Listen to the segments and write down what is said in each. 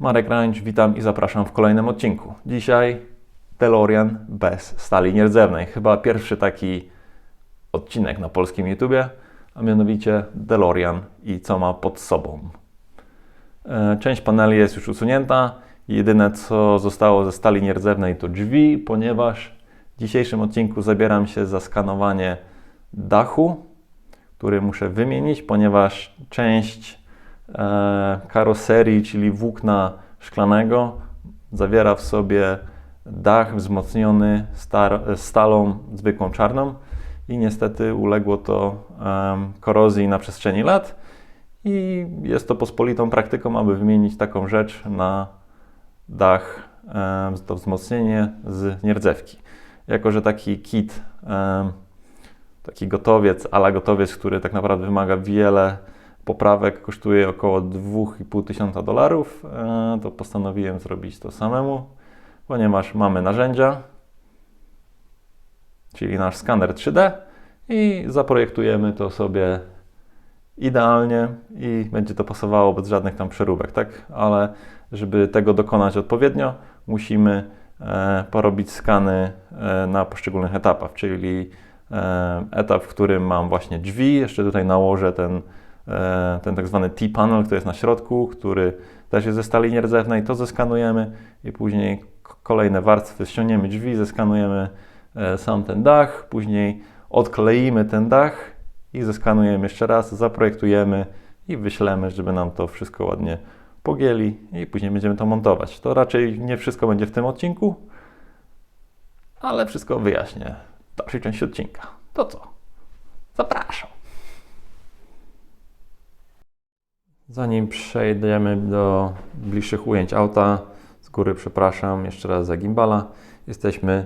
Marek Rańcz, witam i zapraszam w kolejnym odcinku. Dzisiaj DeLorean bez stali nierdzewnej. Chyba pierwszy taki odcinek na polskim YouTubie, a mianowicie DeLorean i co ma pod sobą. E, Część paneli jest już usunięta. Jedyne co zostało ze stali nierdzewnej to drzwi, ponieważ w dzisiejszym odcinku zabieram się za skanowanie dachu, który muszę wymienić, ponieważ część karoserii, czyli włókna szklanego, zawiera w sobie dach wzmocniony star, stalą zwykłą czarną i niestety uległo to korozji na przestrzeni lat i jest to pospolitą praktyką, aby wymienić taką rzecz na dach, to wzmocnienie z nierdzewki. Jako, że taki kit, taki gotowiec, ala gotowiec, który tak naprawdę wymaga wiele poprawek, kosztuje około 2,5 tysiąca dolarów, e, to postanowiłem zrobić to samemu, ponieważ mamy narzędzia, czyli nasz skaner 3D i zaprojektujemy to sobie idealnie i będzie to pasowało bez żadnych tam przeróbek, tak? Ale żeby tego dokonać odpowiednio, musimy e, porobić skany e, na poszczególnych etapach, czyli etap, w którym mam właśnie drzwi, jeszcze tutaj nałożę ten, ten tak zwany T-panel, który jest na środku, który też jest ze stali nierdzewnej, to zeskanujemy i później kolejne warstwy, ściągniemy drzwi, zeskanujemy e, sam ten dach, później odkleimy ten dach i zeskanujemy jeszcze raz, zaprojektujemy i wyślemy, żeby nam to wszystko ładnie pogięli i później będziemy to montować. To raczej nie wszystko będzie w tym odcinku, ale wszystko wyjaśnię w dalszej części odcinka. To co? Zapraszam. Zanim przejdziemy do bliższych ujęć auta, z góry przepraszam jeszcze raz za gimbala. Jesteśmy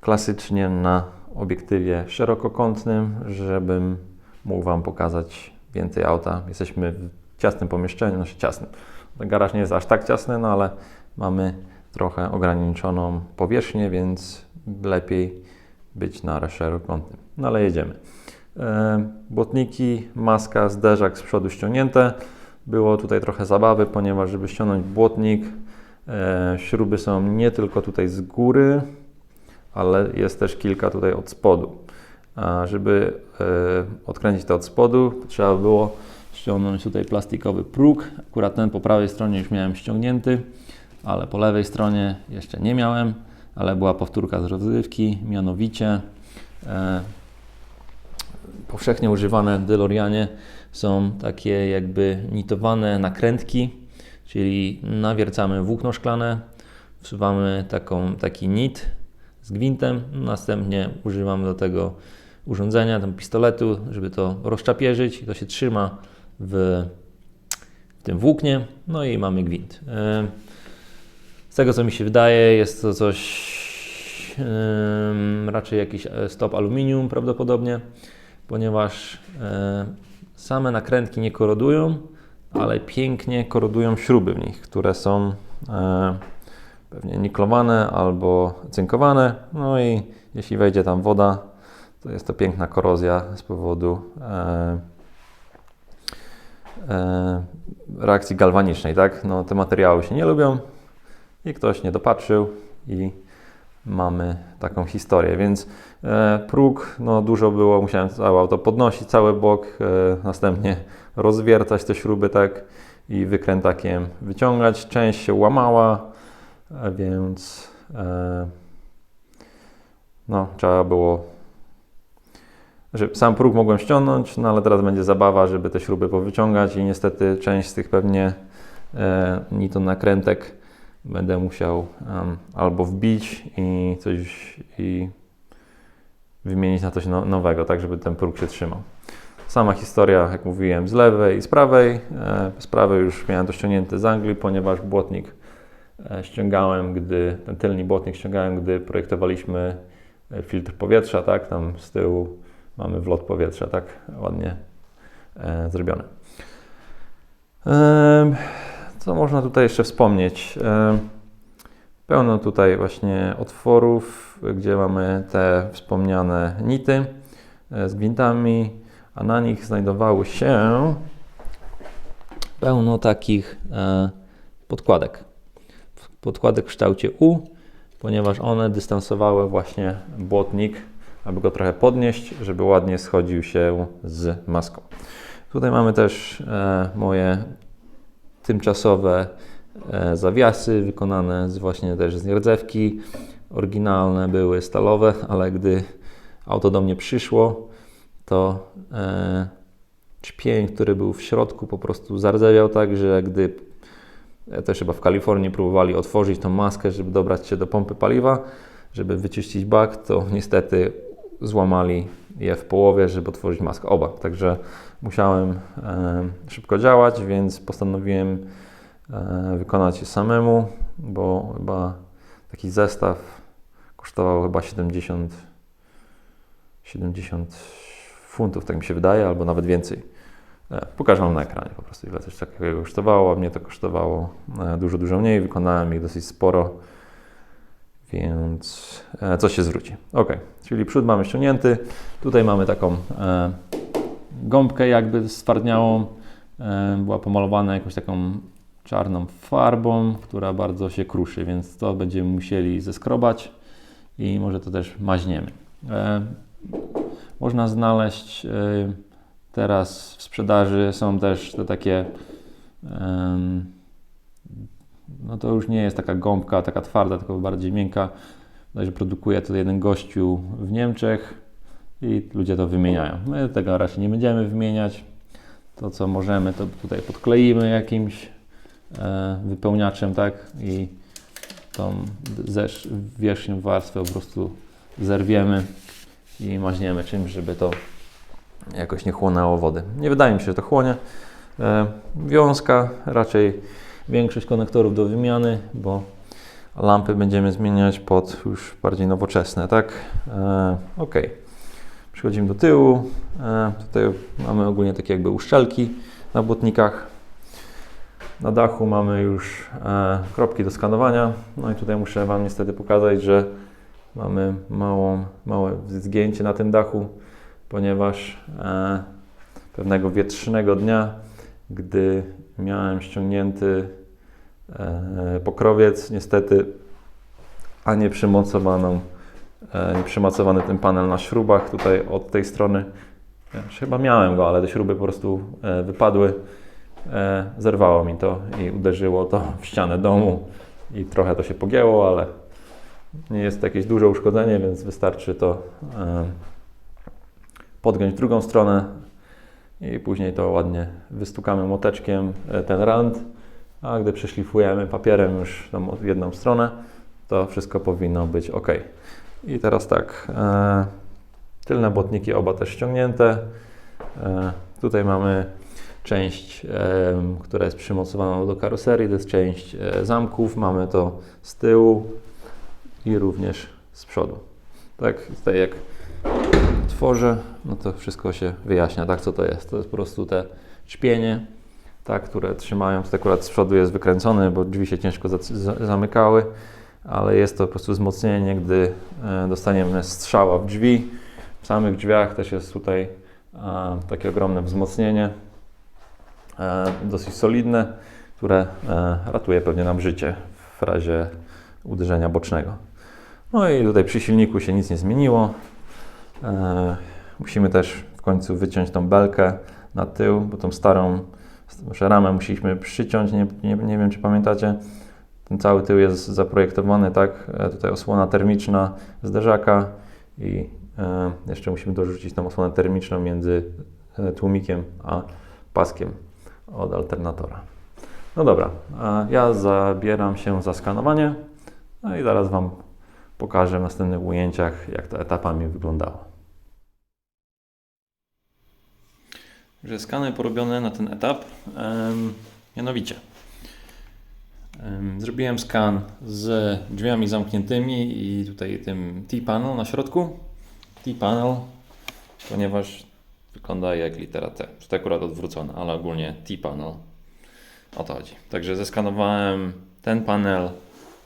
klasycznie na obiektywie szerokokątnym, żebym mógł Wam pokazać więcej auta. Jesteśmy w ciasnym pomieszczeniu, znaczy ciasnym. Ten garaż nie jest aż tak ciasny, no ale mamy trochę ograniczoną powierzchnię, więc lepiej być na szerokokątnym. No ale jedziemy. E, Błotniki, maska, zderzak z przodu ściągnięte. Było tutaj trochę zabawy, ponieważ żeby ściągnąć błotnik, e, śruby są nie tylko tutaj z góry, ale jest też kilka tutaj od spodu. A żeby e, odkręcić to od spodu, trzeba było ściągnąć tutaj plastikowy próg. Akurat ten po prawej stronie już miałem ściągnięty, ale po lewej stronie jeszcze nie miałem, ale była powtórka z rozrywki, mianowicie e, powszechnie używane w DeLoreanie są takie jakby nitowane nakrętki, czyli nawiercamy włókno szklane, wsuwamy taką, taki nit z gwintem, następnie używamy do tego urządzenia, tam pistoletu, żeby to rozczapierzyć to się trzyma w, w tym włóknie, no i mamy gwint. E, Z tego co mi się wydaje, jest to coś raczej jakiś e, stop aluminium prawdopodobnie, ponieważ e, same nakrętki nie korodują, ale pięknie korodują śruby w nich, które są e, pewnie niklowane albo cynkowane. No i jeśli wejdzie tam woda, to jest to piękna korozja z powodu e, e, reakcji galwanicznej, tak? No, te materiały się nie lubią i ktoś nie dopatrzył i mamy taką historię, więc e, próg, no dużo było, musiałem całe auto podnosić, cały bok, e, następnie rozwiercać te śruby, tak, i wykrętakiem wyciągać. Część się łamała, a więc e, no, trzeba było. Że sam próg mogłem ściągnąć, no ale teraz będzie zabawa, żeby te śruby powyciągać i niestety część z tych pewnie e, niton nakrętek będę musiał em, albo wbić i coś i wymienić na coś no, nowego, tak żeby ten próg się trzymał. Sama historia, jak mówiłem, z lewej i z prawej. E, z prawej już miałem to ściągnięte z Anglii, ponieważ błotnik e, ściągałem, gdy ten tylny błotnik ściągałem, gdy projektowaliśmy e, filtr powietrza, tak, tam z tyłu mamy wlot powietrza, tak, ładnie e, zrobione. Em, co można tutaj jeszcze wspomnieć? Em, Pełno tutaj właśnie otworów, gdzie mamy te wspomniane nity e, z gwintami, a na nich znajdowały się pełno takich e, podkładek. Podkładek w kształcie U, ponieważ one dystansowały właśnie błotnik, aby go trochę podnieść, żeby ładnie schodził się z maską. Tutaj mamy też e, moje tymczasowe e, zawiasy wykonane z właśnie też z nierdzewki. Oryginalne były stalowe, ale gdy auto do mnie przyszło, to e, czpień, który był w środku, po prostu zardzewiał tak, że gdy e, też chyba w Kalifornii próbowali otworzyć tą maskę, żeby dobrać się do pompy paliwa, żeby wyczyścić bak, to niestety złamali je w połowie, żeby otworzyć maskę oba. Także musiałem e, szybko działać, więc postanowiłem e, wykonać je samemu, bo chyba taki zestaw kosztował chyba 70, 70 funtów, tak mi się wydaje, albo nawet więcej. E, Pokażę Wam na ekranie po prostu, ile coś takiego kosztowało. Mnie to kosztowało dużo, dużo mniej. Wykonałem ich dosyć sporo, więc coś się zwróci. Ok, czyli przód mamy ściągnięty. Tutaj mamy taką gąbkę jakby stwardniałą. Była pomalowana jakąś taką czarną farbą, która bardzo się kruszy, więc to będziemy musieli zeskrobać i może to też maźniemy. Można znaleźć e, teraz w sprzedaży są też te takie no to już nie jest taka gąbka, taka twarda, tylko bardziej miękka. Także produkuje to jeden gościu w Niemczech i ludzie to wymieniają. My tego raczej nie będziemy wymieniać. To co możemy, to tutaj podkleimy jakimś e, wypełniaczem, tak? I tą wierzchnią warstwę po prostu zerwiemy i maźniemy czymś, żeby to jakoś nie chłonęło wody. Nie wydaje mi się, że to chłonie. E, wiązka, raczej większość konektorów do wymiany, bo lampy będziemy zmieniać pod już bardziej nowoczesne, tak? E, ok. Przechodzimy do tyłu. E, tutaj mamy ogólnie takie jakby uszczelki na błotnikach. Na dachu mamy już e, kropki do skanowania. No i tutaj muszę Wam niestety pokazać, że mamy małą, małe zgięcie na tym dachu, ponieważ e, pewnego wietrznego dnia, gdy miałem ściągnięty pokrowiec, niestety, a nie przymocowaną, e, nie przymocowany ten panel na śrubach tutaj od tej strony. Ja, chyba miałem go, ale te śruby po prostu e, wypadły. E, zerwało mi to i uderzyło to w ścianę domu i trochę to się pogięło, ale nie jest to jakieś duże uszkodzenie, więc wystarczy to podgiąć drugą stronę i później to ładnie wystukamy moteczkiem e, ten rand, a gdy przeszlifujemy papierem już jedną stronę, to wszystko powinno być ok. I teraz tak, e, tylne błotniki oba też ściągnięte. E, tutaj mamy część, e, która jest przymocowana do karoserii, to jest część zamków, mamy to z tyłu i również z przodu. Tak, tutaj jak tworzę, no to wszystko się wyjaśnia, tak, co to jest. To jest po prostu te czpienie, tak, które trzymają, to akurat z przodu jest wykręcony, bo drzwi się ciężko za- za- zamykały, ale jest to po prostu wzmocnienie, gdy e, dostaniemy strzała w drzwi. W samych drzwiach też jest tutaj e, takie ogromne wzmocnienie, e, dosyć solidne, które ratuje pewnie nam życie w razie uderzenia bocznego. No i tutaj przy silniku się nic nie zmieniło. Musimy też w końcu wyciąć tą belkę na tył, bo tą starą ramę musieliśmy przyciąć, nie, nie, nie wiem czy pamiętacie. Ten cały tył jest zaprojektowany tak, e, tutaj osłona termiczna zderzaka i e, jeszcze musimy dorzucić tą osłonę termiczną między e, tłumikiem a paskiem od alternatora. No dobra, ja zabieram się za skanowanie, no i zaraz Wam pokażę w następnych ujęciach, jak to etapami wyglądało. Że skany porobione na ten etap, mianowicie zrobiłem skan z drzwiami zamkniętymi i tutaj tym T-panel na środku. T-panel, ponieważ wygląda jak litera T. Tutaj akurat odwrócone, ale ogólnie T-panel. O to chodzi. Także zeskanowałem ten panel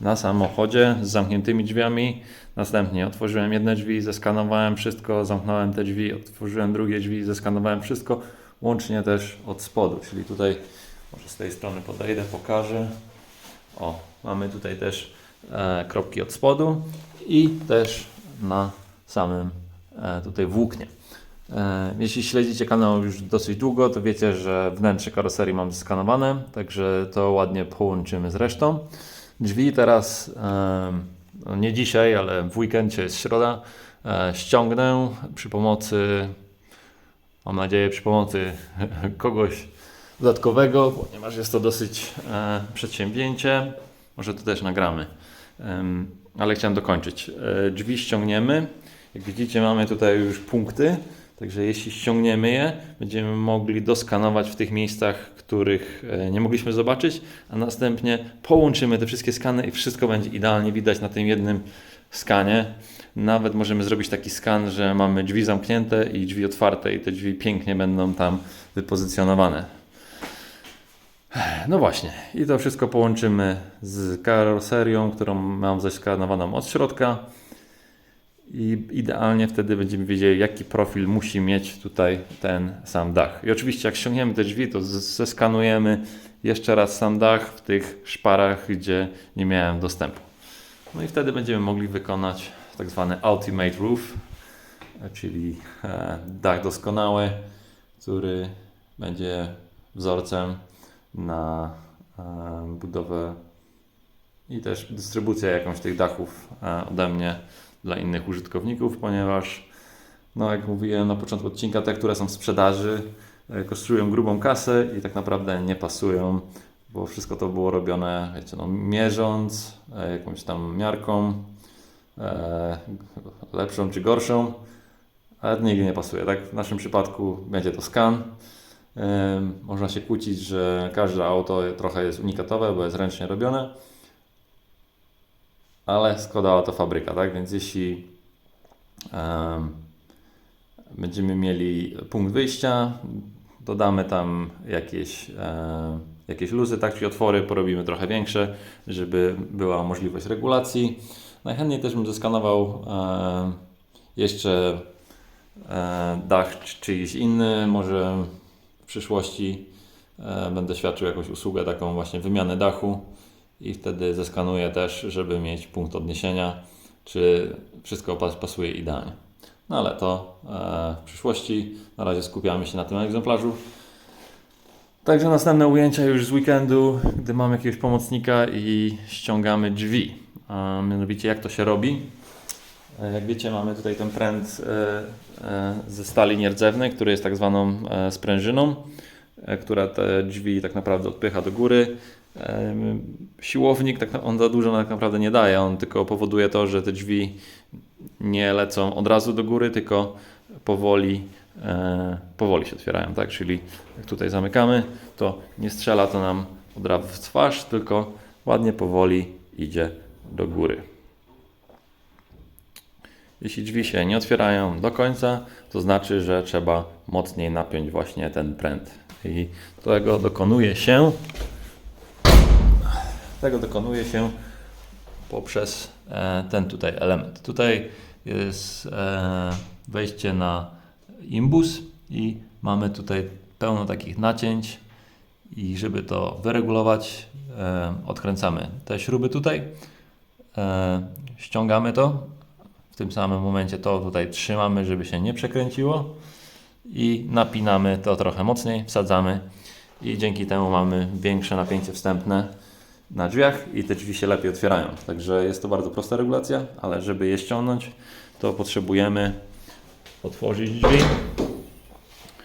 na samochodzie z zamkniętymi drzwiami. Następnie otworzyłem jedne drzwi, zeskanowałem wszystko, zamknąłem te drzwi, otworzyłem drugie drzwi, zeskanowałem wszystko, łącznie też od spodu, czyli tutaj może z tej strony podejdę, pokażę. O, mamy tutaj też e, kropki od spodu i też na samym e, tutaj włóknie. E, Jeśli śledzicie kanał już dosyć długo, to wiecie, że wnętrze karoserii mam zeskanowane, także to ładnie połączymy z resztą. Drzwi teraz, e, no nie dzisiaj, ale w weekend, jest środa, e, ściągnę przy pomocy, mam nadzieję, przy pomocy kogoś dodatkowego, ponieważ jest to dosyć e, przedsięwzięcie. Może to też nagramy, ale chciałem dokończyć. E, drzwi ściągniemy. Jak widzicie, mamy tutaj już punkty. Także jeśli ściągniemy je, będziemy mogli doskanować w tych miejscach, których e, nie mogliśmy zobaczyć, a następnie połączymy te wszystkie skany i wszystko będzie idealnie widać na tym jednym skanie. Nawet możemy zrobić taki skan, że mamy drzwi zamknięte i drzwi otwarte i te drzwi pięknie będą tam wypozycjonowane. No właśnie, i to wszystko połączymy z karoserią, którą mam zeskanowaną od środka. I idealnie wtedy będziemy wiedzieli, jaki profil musi mieć tutaj ten sam dach. I oczywiście, jak ściągniemy te drzwi, to zeskanujemy jeszcze raz sam dach w tych szparach, gdzie nie miałem dostępu. No i wtedy będziemy mogli wykonać tak zwany Ultimate Roof, czyli e, dach doskonały, który będzie wzorcem na e, budowę i też dystrybucję jakąś tych dachów e, ode mnie dla innych użytkowników, ponieważ no jak mówiłem na początku odcinka, te, które są w sprzedaży, e, kosztują grubą kasę i tak naprawdę nie pasują, bo wszystko to było robione, wiecie, no, mierząc jakąś tam miarką, lepszą czy gorszą, ale nigdy nie pasuje. Tak w naszym przypadku będzie to skan. Można się kłócić, że każde auto trochę jest unikatowe, bo jest ręcznie robione, ale Skoda to fabryka, tak? Więc jeśli em, będziemy mieli punkt wyjścia, dodamy tam jakieś, jakieś luzy, tak? Czyli otwory porobimy trochę większe, żeby była możliwość regulacji. Najchętniej też bym zeskanował jeszcze e, dach czy- czyjś inny, może w przyszłości e, będę świadczył jakąś usługę taką właśnie wymiany dachu i wtedy zeskanuję też, żeby mieć punkt odniesienia, czy wszystko pas- pasuje idealnie. No ale to e, w przyszłości. Na razie skupiamy się na tym egzemplarzu. Także następne ujęcia już z weekendu, gdy mam jakiegoś pomocnika i ściągamy drzwi. A mianowicie jak to się robi? E, Jak wiecie, mamy tutaj ten pręt e, e, ze stali nierdzewnej, który jest tak zwaną sprężyną, która te drzwi tak naprawdę odpycha do góry. Siłownik, tak, on za dużo tak naprawdę nie daje, on tylko powoduje to, że te drzwi nie lecą od razu do góry, tylko powoli, powoli się otwierają, tak? Czyli jak tutaj zamykamy, to nie strzela to nam od razu w twarz, tylko ładnie powoli idzie do góry. Jeśli drzwi się nie otwierają do końca, to znaczy, że trzeba mocniej napiąć właśnie ten pręt. I tego dokonuje się tego dokonuje się poprzez e, ten tutaj element. Tutaj jest e, wejście na imbus i mamy tutaj pełno takich nacięć i żeby to wyregulować e, odkręcamy te śruby tutaj, ściągamy to, w tym samym momencie to tutaj trzymamy, żeby się nie przekręciło i napinamy to trochę mocniej, wsadzamy i dzięki temu mamy większe napięcie wstępne na drzwiach i te drzwi się lepiej otwierają. Także jest to bardzo prosta regulacja, ale żeby je ściągnąć, to potrzebujemy otworzyć drzwi,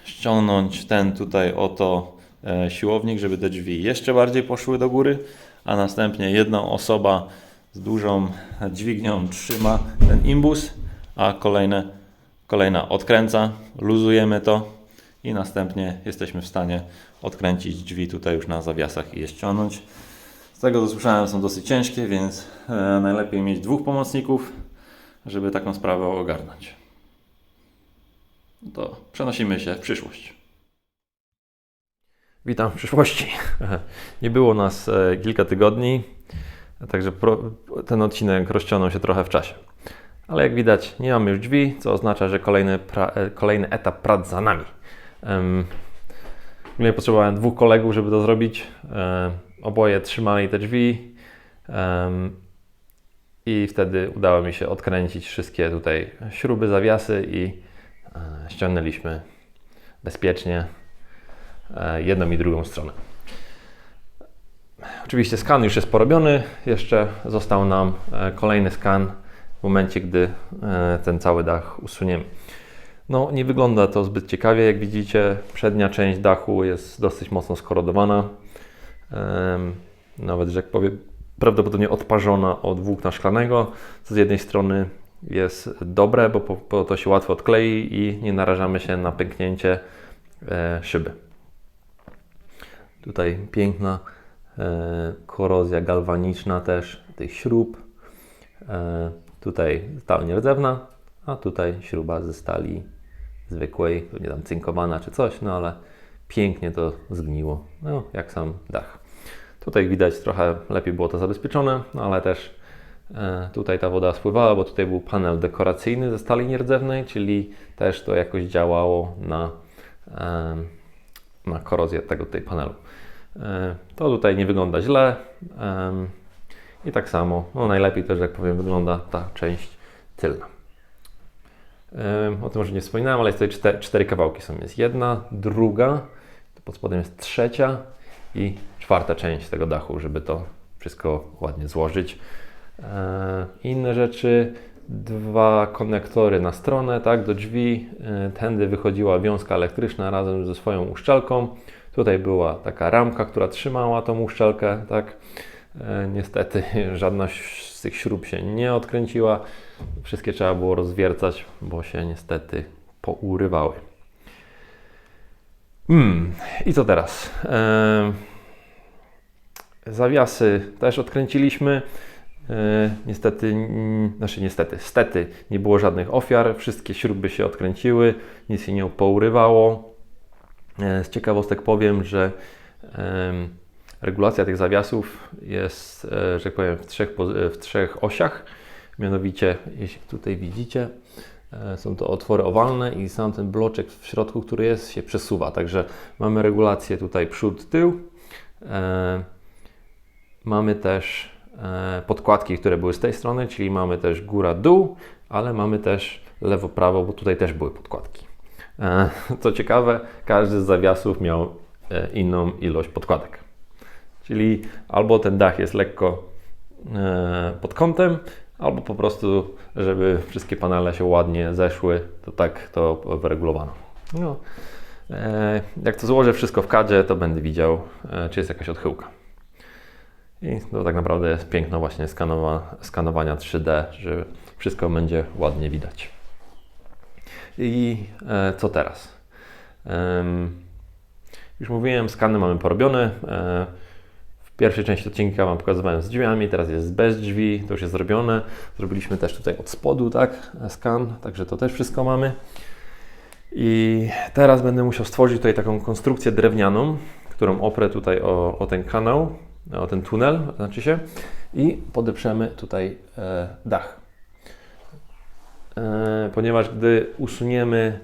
ściągnąć ten tutaj oto e, siłownik, żeby te drzwi jeszcze bardziej poszły do góry, a następnie jedna osoba z dużą dźwignią trzyma ten imbus, a kolejne, kolejna odkręca, luzujemy to i następnie jesteśmy w stanie odkręcić drzwi tutaj już na zawiasach i je ściągnąć. Z tego co słyszałem są dosyć ciężkie, więc e, najlepiej mieć dwóch pomocników, żeby taką sprawę ogarnąć. To przenosimy się w przyszłość. Witam w przyszłości. Nie było nas e, kilka tygodni, także ten odcinek rozciągnął się trochę w czasie. Ale jak widać, nie mamy już drzwi, co oznacza, że kolejny, e, kolejny etap prac za nami. Em, Ogólnie potrzebowałem dwóch kolegów, żeby to zrobić. E, oboje trzymali te drzwi Em, I wtedy udało mi się odkręcić wszystkie tutaj śruby, zawiasy i e, ściągnęliśmy bezpiecznie e, jedną i drugą stronę. Oczywiście skan już jest porobiony, jeszcze został nam e, kolejny skan w momencie, gdy e, ten cały dach usuniemy. No, nie wygląda to zbyt ciekawie, jak widzicie. Przednia część dachu jest dosyć mocno skorodowana. Nawet, że jak powiem, prawdopodobnie odparzona od włókna szklanego, co z jednej strony jest dobre, bo, bo to się łatwo odklei i nie narażamy się na pęknięcie e, szyby. Tutaj piękna korozja galwaniczna też tych śrub. E, tutaj stal nierdzewna, a tutaj śruba ze stali zwykłej, pewnie tam cynkowana czy coś, no ale pięknie to zgniło, no jak sam dach. Tutaj widać trochę lepiej było to zabezpieczone, no ale też e, tutaj ta woda spływała, bo tutaj był panel dekoracyjny ze stali nierdzewnej, czyli też to jakoś działało na, e, na korozję tego tutaj panelu. E, To tutaj nie wygląda źle. I tak samo, no najlepiej też, jak powiem, wygląda ta część tylna. O tym może nie wspominałem, ale jest tutaj cztery, cztery kawałki są. Jest jedna, druga, pod spodem jest trzecia i czwarta część tego dachu, żeby to wszystko ładnie złożyć. E, Inne rzeczy, dwa konektory na stronę, tak, do drzwi. E, Tędy wychodziła wiązka elektryczna razem ze swoją uszczelką. Tutaj była taka ramka, która trzymała tą uszczelkę, tak. E, Niestety żadna z tych śrub się nie odkręciła. Wszystkie trzeba było rozwiercać, bo się niestety pourywały. Hmm, i co teraz? E, zawiasy też odkręciliśmy. E, niestety, mm, znaczy niestety, stety nie było żadnych ofiar. Wszystkie śruby się odkręciły, nic się nie pourywało. E, z ciekawostek powiem, że regulacja tych zawiasów jest, e, że tak powiem, w trzech, w trzech osiach. Mianowicie, jeśli tutaj widzicie, e, są to otwory owalne i sam ten bloczek w środku, który jest, się przesuwa. Także mamy regulację tutaj przód, tył. Mamy też podkładki, które były z tej strony, czyli mamy też góra, dół, ale mamy też lewo, prawo, bo tutaj też były podkładki. E, Co ciekawe, każdy z zawiasów miał e, inną ilość podkładek. Czyli albo ten dach jest lekko e, pod kątem, albo po prostu, żeby wszystkie panele się ładnie zeszły, to tak to wyregulowano. No. Jak to złożę wszystko w kadzie, to będę widział, czy jest jakaś odchyłka. I to tak naprawdę jest piękno właśnie skanowa, skanowania 3D, że wszystko będzie ładnie widać. I e, co teraz? Już mówiłem, skany mamy porobione. E, w pierwszej części odcinka Wam pokazywałem z drzwiami, teraz jest bez drzwi, to już jest zrobione. Zrobiliśmy też tutaj od spodu, tak, skan, także to też wszystko mamy. I teraz będę musiał stworzyć tutaj taką konstrukcję drewnianą, którą oprę tutaj o, o ten kanał, o ten tunel, znaczy się, i podeprzemy tutaj e, dach. E, ponieważ gdy usuniemy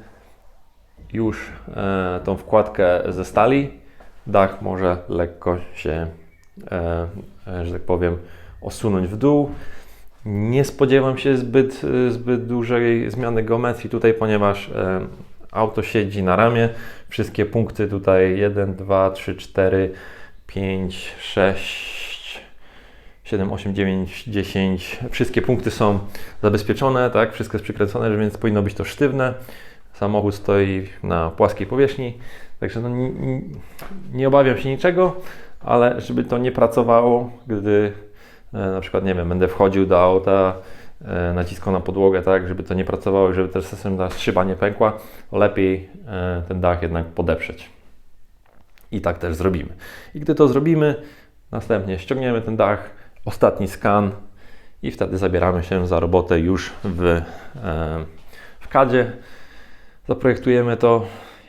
już e, tą wkładkę ze stali, dach może lekko się, e, że tak powiem, osunąć w dół. Nie spodziewam się zbyt, zbyt dużej zmiany geometrii tutaj, ponieważ auto siedzi na ramię. Wszystkie punkty tutaj 1, 2, 3, 4, 5, 6, 7, 8, 9, 10. Wszystkie punkty są zabezpieczone, tak? Wszystko jest przykręcone, więc powinno być to sztywne. Samochód stoi na płaskiej powierzchni, także no, nie, obawiam się niczego, ale żeby to nie pracowało, gdy e, na przykład, nie wiem, będę wchodził do auta, e, naciskał na podłogę, tak, żeby to nie pracowało, żeby też czasem ta szyba nie pękła, lepiej e, ten dach jednak podeprzeć. I tak też zrobimy. I gdy to zrobimy, następnie ściągniemy ten dach, ostatni skan i wtedy zabieramy się za robotę już w, e, w CADzie. Zaprojektujemy to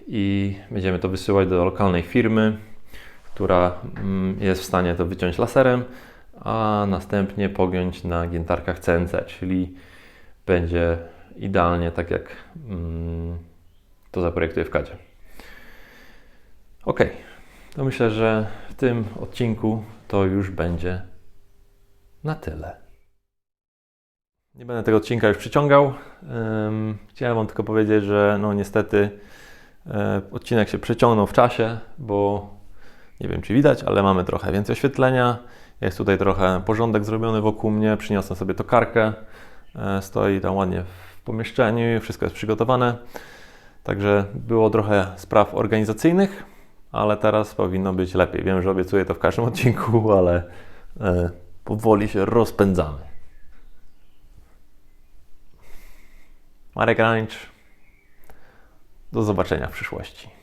i będziemy to wysyłać do lokalnej firmy, która mm, jest w stanie to wyciąć laserem, a następnie pogiąć na giętarkach CNC, czyli będzie idealnie tak jak mm, to zaprojektuję w CADzie. Ok, to myślę, że w tym odcinku to już będzie na tyle. Nie będę tego odcinka już przyciągał. Chciałem Wam tylko powiedzieć, że no niestety e, odcinek się przeciągnął w czasie, bo nie wiem czy widać, ale mamy trochę więcej oświetlenia. Jest tutaj trochę porządek zrobiony wokół mnie. Przyniosłem sobie tokarkę. E, Stoi tam ładnie w pomieszczeniu, wszystko jest przygotowane. Także było trochę spraw organizacyjnych, ale teraz powinno być lepiej. Wiem, że obiecuję to w każdym odcinku, ale e, powoli się rozpędzamy. Marek Ranicz. Do zobaczenia w przyszłości.